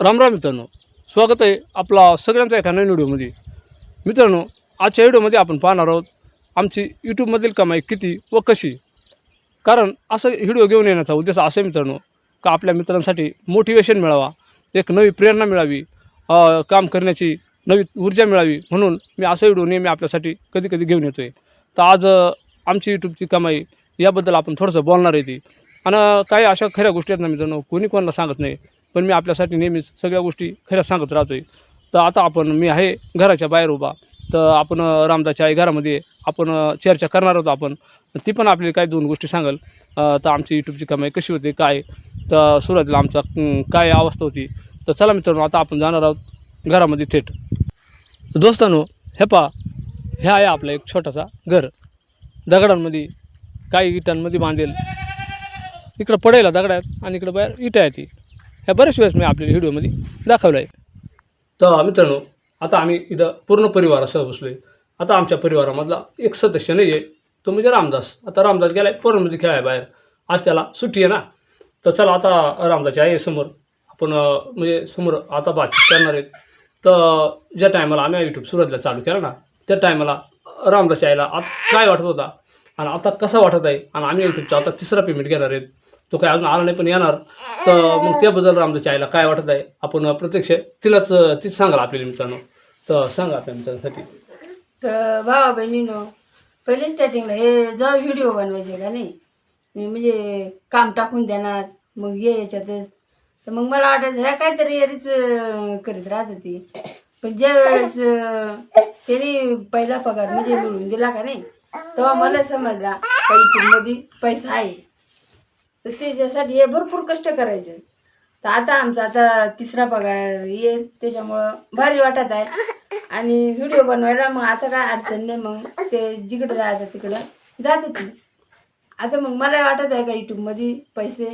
राम राम मित्रांनो. स्वागत आहे आपला सगळ्यांचा एका नवीन व्हिडिओमध्ये. मित्रांनो आजच्या व्हिडिओमध्ये आपण पाहणार आहोत आमची यूट्यूबमधील कमाई किती व कशी? कारण असं व्हिडिओ घेऊन येण्याचा उद्देश असे मित्रांनो का आपल्या मित्रांसाठी मोटिवेशन मिळावा एक नवी प्रेरणा मिळावी काम करण्याची नवी ऊर्जा मिळावी म्हणून मी असं व्हिडिओ नेहमी आपल्यासाठी कधी कधी घेऊन येतो आहे तर आज आमची यूट्यूबची कमाई याबद्दल आपण थोडंसं बोलणार आहे ती. आणि काही अशा खऱ्या गोष्टी आहेत ना मित्रांनो कोणी कोणाला सांगत नाही. पण मी आपल्यासाठी नेहमीच सगळ्या गोष्टी खऱ्या सांगत राहतो आहे तर आता आपण मी आहे घराच्या बाहेर उभा. तर आपण रामदाच्या आई घरामध्ये आपण चर्चा करणार आहोत आपण. ती पण आपल्याला काही दोन गोष्टी सांगेल. तर आमची यूट्यूबची कमाई कशी होती काय? तर सुरुवातीला आमचा काय अवस्था होती? तर चला मित्रांनो आता आपण जाणार आहोत घरामध्ये थेट. दोस्तांनो हे पा हे आहे आपलं एक छोटासा घर. दगडांमध्ये काही इटांमध्ये बांधेल. इकडं पडेल दगड आहेत आणि इकडं बाहेर इटा आहे ती. ह्या बऱ्याच वेळेस मी आपल्या व्हिडिओमध्ये दाखवलं आहे तर मित्रांनो आता आम्ही इथं पूर्ण परिवारासह बसलो आहे आता आमच्या परिवारामधला एक सदस्य नाही आहे तो म्हणजे रामदास. आता रामदास गेला आहे फोरनमध्ये खेळाय बाहेर. आज त्याला सुट्टी आहे ना. तर चला आता रामदासची आहे समोर. आपण म्हणजे समोर आता बातचीत करणार आहेत तर ज्या टायमाला आम्ही यूट्यूब सुरुवातीला चालू केला ना त्या टायमाला रामदास यायला आज काय वाटत होता? आणि आता कसा वाटत आहे? आणि आम्ही यूट्यूबचा आता तिसरा पेमेंट घेणार आहेत. तो काय अजून आला नाही पण येणार. तर मग त्याबद्दल रामदासच्या आईला काय वाटत आहे? आपण प्रत्यक्ष तिलाच तीच सांगाल आपल्याला मित्रांनो. तर सांगा आपल्या मित्रांसाठी. तर भावा बहिणीनो पहिले स्टार्टिंगला हे जेव्हा व्हिडिओ बनवायचे का नाही म्हणजे काम टाकून देणार मग ये याच्यातच तर मग मला वाटायचं ह्या काहीतरी यारीच करीत राहत होती. पण ज्या वेळेस त्याने पहिला पगार म्हणजे मिळून दिला का नाही तेव्हा मला समजला का मध्ये पैसा आहे. तर त्याच्यासाठी हे भरपूर कष्ट करायचे. तर आता आमचा आता तिसरा पगार येईल त्याच्यामुळं भारी वाटत आहे. आणि व्हिडिओ बनवायला मग आता काय अडचण नाही मग ते जिकडं जायचं तिकडं जात ती. आता मग मला वाटत आहे का यूट्यूबमध्ये पैसे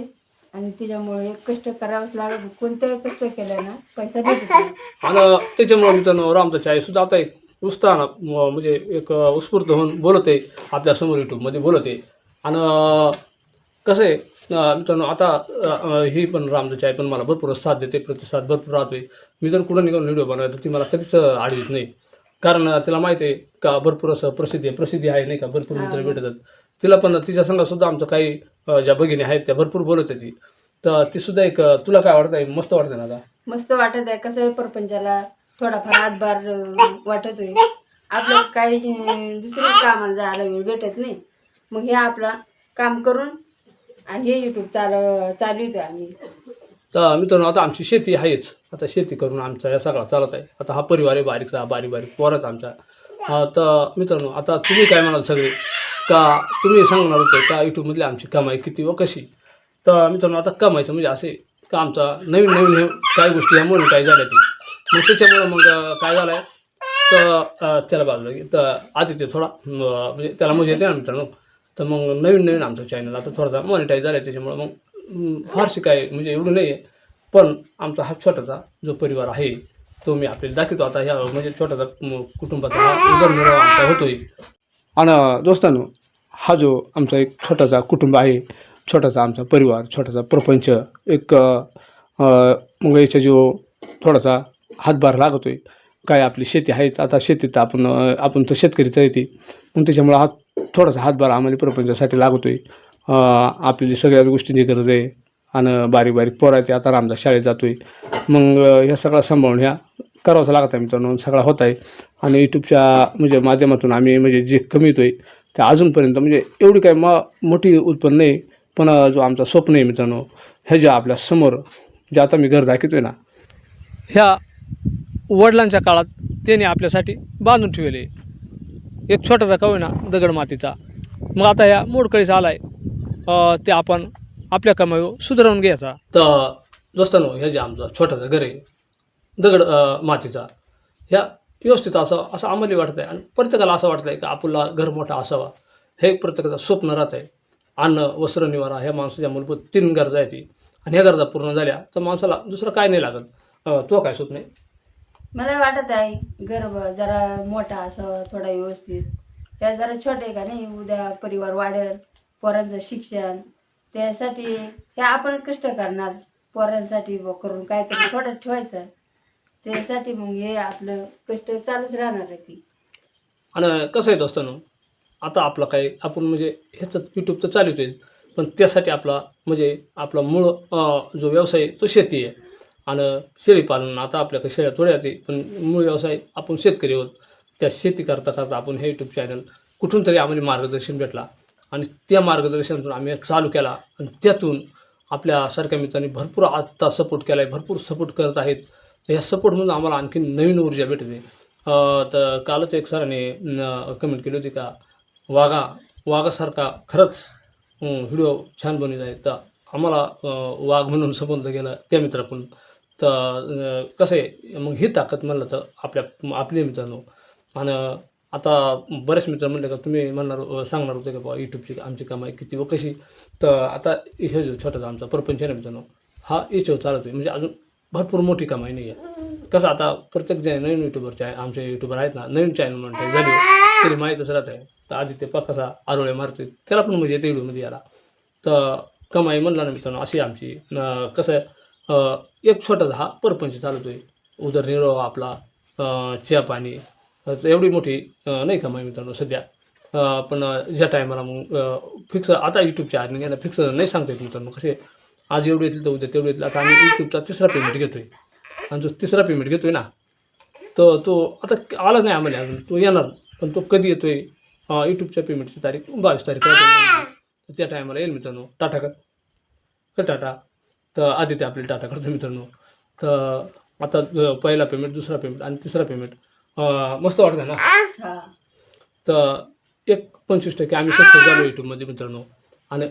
आणि त्याच्यामुळे कष्ट करावंच लागत कोणत्याही कष्ट केल्यानं पैसा भेटत नाही. आणि त्याच्यामुळे मित्रांनो रामदासची आई सुद्धा आता एक उत्साहानं म्हणजे एक उत्स्फूर्त होऊन बोलत आहे आपल्यासमोर यूट्यूबमध्ये बोलत. आहे आणि कसं आहे मित्रांनो आता ही पण रामदासची आई पण मला भरपूर साथ देते प्रतिसाद भरपूर राहतोय. मी जर कुठं निघून व्हिडिओ बनवायचा तर ती मला कधीच आढळत नाही. कारण तिला माहिती आहे का भरपूर असं प्रसिद्धी आहे प्रसिद्धी आहे नाही का? भरपूर मित्र भेटतात. तिला पण तिच्या संघात सुद्धा आमचं काही ज्या भगिनी आहेत त्या भरपूर बोलत आहे ती. तर ती सुद्धा एक तुला काय वाटत आहे? मस्त वाटतं ना आता? मस्त वाटत आहे. कसं आहे परपंचाला थोडाफार हातभार वाटतोय. आपलं काही दुसऱ्या कामाला जायला वेळ भेटत नाही. मग हे आपला काम करून आणि हे युट्यूब चाल चालवतोय आम्ही. तर मित्रांनो आता आमची शेती आहेच. आता शेती करून आमचा या सगळा चालत आहे. आता हा परिवार आहे बारीकचा बारीक बारीक पोरात आमचा. तर मित्रांनो आता तुम्ही काय म्हणाल सगळे? का तुम्ही सांगणार होते का यूट्यूबमधली आमची कमाई किती व कशी? तर मित्रांनो आता कमायचं म्हणजे असे का आमचा नवीन नवीन हे काही गोष्टी ह्या म्हणून काय झाल्या ती मग त्याच्यामुळं मग काय झालं आहे तर त्याला बाजूला तर आधी ते थोडा म्हणजे त्याला मजा येते ना मित्रांनो? तर मग नवीन नवीन आमचं चॅनल आता थोडासा मॉनिटाईज झाला आहे त्याच्यामुळं मग फारशी काय म्हणजे एवढं नाही आहे पण आमचा हा छोटासा जो परिवार आहे तो मी आपल्याला दाखवतो. आता ह्या म्हणजे छोटासा कुटुंबाचा हा उदरनिर्वाह आमचा होतोय. आणि दोस्तांनो हा जो आमचा एक छोटासा कुटुंब आहे छोटासा आमचा परिवार छोटासा प्रपंच एक मग याचा जो थोडासा हातभार लागतोय काय आपली शेती आहेच आता शेतीत आपण आपण तर शेतकरीच आहे ती. मग त्याच्यामुळं हा थोडासा हातभार आम्हाला प्रपंचासाठी लागतो आहे आपली सगळ्याच गोष्टींची गरज आहे. आणि बारीक बारीक पोरायचे आता रामदास शाळेत जातो आहे मग ह्या सगळा सांभाळून ह्या करावंच लागत आहे मित्रांनो. सगळा होत आहे. आणि यूट्यूबच्या म्हणजे माध्यमातून आम्ही म्हणजे जे कमीतोय ते अजूनपर्यंत म्हणजे एवढी काय म मोठी उत्पन्न नाही. पण जो आमचा स्वप्न आहे मित्रांनो ह्याच्या आपल्यासमोर जे आता मी घर दाखवतो आहे ना ह्या वडिलांच्या काळात त्याने आपल्यासाठी बांधून ठेवले. एक छोटासा कवी ना दगड मातीचा. मग आता ह्या मोडकळीस आलाय. आहे ते आपण आपल्या कमाईवर सुधारून घ्यायचा. तर दोस्तांनो हे जे आमचं छोटासा घर आहे दगड मातीचा ह्या व्यवस्थित असावं असं आम्हाला वाटत आहे आणि प्रत्येकाला असं वाटतं आहे की आपला घर मोठा असावा. हे प्रत्येकाचं स्वप्न राहत आहे अन्न वस्त्र निवारा ह्या माणसाच्या मूलभूत तीन गरजा आहेत. ती. आणि ह्या गरजा पूर्ण झाल्या तर माणसाला दुसरं काय नाही लागत. तो काय स्वप्न आहे? मला वाटत आहे गर्भ जरा मोठा असं थोडा व्यवस्थित. त्या जरा छोटे का नाही? उद्या परिवार वाढेल पोरांचं शिक्षण. त्यासाठी हे आपणच कष्ट करणार. पोरांसाठी करून काहीतरी थोडं ठेवायचं. त्यासाठी मग हे आपलं कष्ट चालूच राहणार आहे ती. आणि कसं येत असतं ना आता आपलं काही आपण म्हणजे ह्याचं यूट्यूबचं चालूच आहे. पण त्यासाठी आपला म्हणजे आपला मूळ जो व्यवसाय आहे तो शेती आहे. आणि शेळीपालन आता आपल्याकडे शेळ्या थोड्या येते पण मूळ व्यवसाय आपण शेतकरी आहोत. त्या शेती करता करता आपण हे यूट्यूब चॅनल कुठून तरी आम्हाला मार्गदर्शन भेटला. आणि त्या मार्गदर्शनातून आम्ही चालू केला. आणि त्यातून आपल्यासारख्या मित्रांनी भरपूर आत्ता सपोर्ट केला आहे भरपूर सपोर्ट करत आहेत. या सपोर्टमधून आम्हाला आणखी नवीन ऊर्जा भेटते. तर कालच एक सरांनी कमेंट केली होती का वाघा वाघासारखा खरंच व्हिडिओ छान बनवित आहे. तर आम्हाला वाघ म्हणून संबोधलं गेलं त्या मित्राकडून. तर कसं आहे मग ही ताकद म्हणलं तर आपल्या आपले मित्रांनो. आणि आता बरेच मित्र म्हणले का तुम्ही म्हणणार सांगणार होते का बाबा यूट्यूबची आमची कमाई किती व कशी? तर आता हे जो छोटासा आमचा परपंच आहे ना मित्रांनो हा याच्यावर चालत आहे म्हणजे अजून भरपूर मोठी कमाई नाही आहे. कसं आता प्रत्येक जे नवीन युट्यूबरचे आहे आमचे युट्यूबर आहेत ना नवीन चॅनल म्हणते झाली. तरी माहीतच राहत आहे तर आधी ते कसा आरोळे मारतोय. त्याला पण म्हणजे येते व्हिडिओमध्ये याला तर कमाई म्हणला ना मित्रांनो अशी आमची कसं आहे एक छोटासा हा परपंच चालतोय. उदरनिर्वाह आपला चहा पाणी एवढी मोठी नाही कमाई मित्रांनो सध्या. पण ज्या टायमाला मग फिक्स आता यूट्यूबच्या आधी ना फिक्स नाही सांगता येत मित्रांनो कसे. आज एवढे येतील तर उद्या तेवढे येतील. आता आम्ही यूट्यूबचा तिसरा पेमेंट घेतोय. आणि जो तिसरा पेमेंट घेतोय ना तर तो आता आलाच नाही आम्हाला अजून. तो येणार पण तो कधी येतोय? अं, यूट्यूबच्या पेमेंटची तारीख बावीस तारीख. आहे. तर त्या टायमाला येईल मित्रांनो. टाटा कर टाटा. तर आधी ते आपले टाटा करतो मित्रांनो. तर आता पहिला पेमेंट दुसरा पेमेंट आणि तिसरा पेमेंट मस्त वाटतं ना? तर एक पंचवीस टक्के आम्ही सक्सेस झालो यूट्यूबमध्ये मित्रांनो. आणि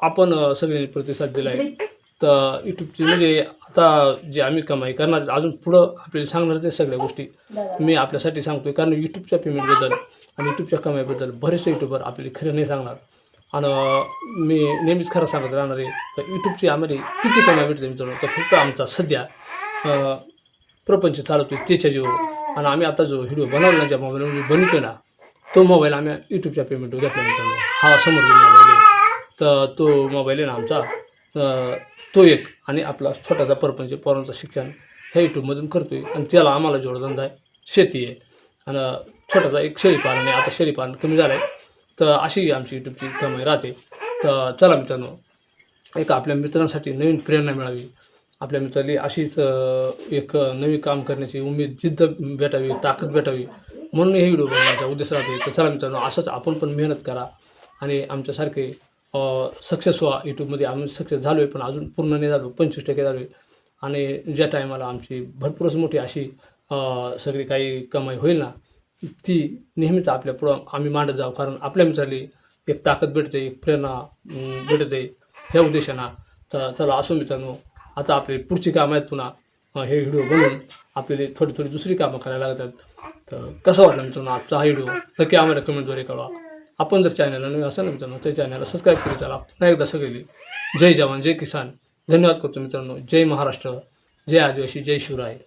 आपण सगळ्यांनी प्रतिसाद दिला आहे तर यूट्यूबची म्हणजे आता जे आम्ही कमाई करणार अजून पुढं आपल्याला सांगणार ते सगळ्या गोष्टी. मी आपल्यासाठी सांगतोय कारण यूट्यूबच्या पेमेंटबद्दल आणि यूट्यूबच्या कमाईबद्दल बरेचसे यूट्यूबर आपल्याला खरं नाही सांगणार. आणि मी नेहमीच खरं सांगत राहणार आहे तर यूट्यूबची आम्हाला किती कमी भेटते मित्रांनो? तर फक्त आमचा सध्या प्रपंच चालवतो त्याच्या जीवन आणि आम्ही आता जो व्हिडिओ बनवला ज्या मोबाईलमध्ये बनवतोय ना तो मोबाईल आम्ही यूट्यूबच्या पेमेंटवर घेतला मित्रांनो. हा समोर मोबाईल आहे तर तो मोबाईल आहे ना आमचा तो एक आणि आपला छोटासा परपंच पोरांचं शिक्षण हे यूट्यूबमधून करतो आहे आणि त्याला आम्हाला जोडधंदा आहे. शेती आहे. आणि छोटासा एक शेळीपालन आहे. आता शेळीपालन कमी झालं आहे तर अशी आमची यूट्यूबची कमाई राहते. तर चला मित्रांनो एक आपल्या मित्रांसाठी नवीन प्रेरणा मिळावी. आपल्या मित्राला अशीच एक नवीन काम करण्याची उमेद जिद्द भेटावी ताकद भेटावी. म्हणून हे व्हिडिओ बनवण्याचा उद्देश राहते तर चला मित्रांनो असंच आपण पण मेहनत करा आणि आमच्यासारखे सक्सेस व्हा. यूट्यूबमध्ये आम्ही सक्सेस झालो आहे पण अजून पूर्ण नाही झालो. पंचवीस टक्के झालो आहे आणि ज्या टायमाला आमची भरपूरच मोठी अशी सगळी काही कमाई होईल ना ती नेहमीच आपल्या पुढं आम्ही मांडत जाऊ. कारण आपल्या मित्राली एक ताकद भेटते एक प्रेरणा भेटते ह्या उद्देशानं. तर चला असो मित्रांनो आता आपली पुढची कामं आहेत पुन्हा. हे व्हिडिओ बनवून आपल्याला थोडी थोडी दुसरी कामं करायला लागतात. तर कसं वाटलं मित्रांनो आजचा हा व्हिडिओ? नक्की आम्हाला कमेंटद्वारे कळवा. आपण जर चॅनलला नवीन असाल ना मित्रांनो त्या चॅनलला सबस्क्राईब करू. चला पुन्हा एकदा सगळी जय जवान जय किसान. धन्यवाद करतो मित्रांनो. जय महाराष्ट्र. जय आदिवासी जय शिवराय.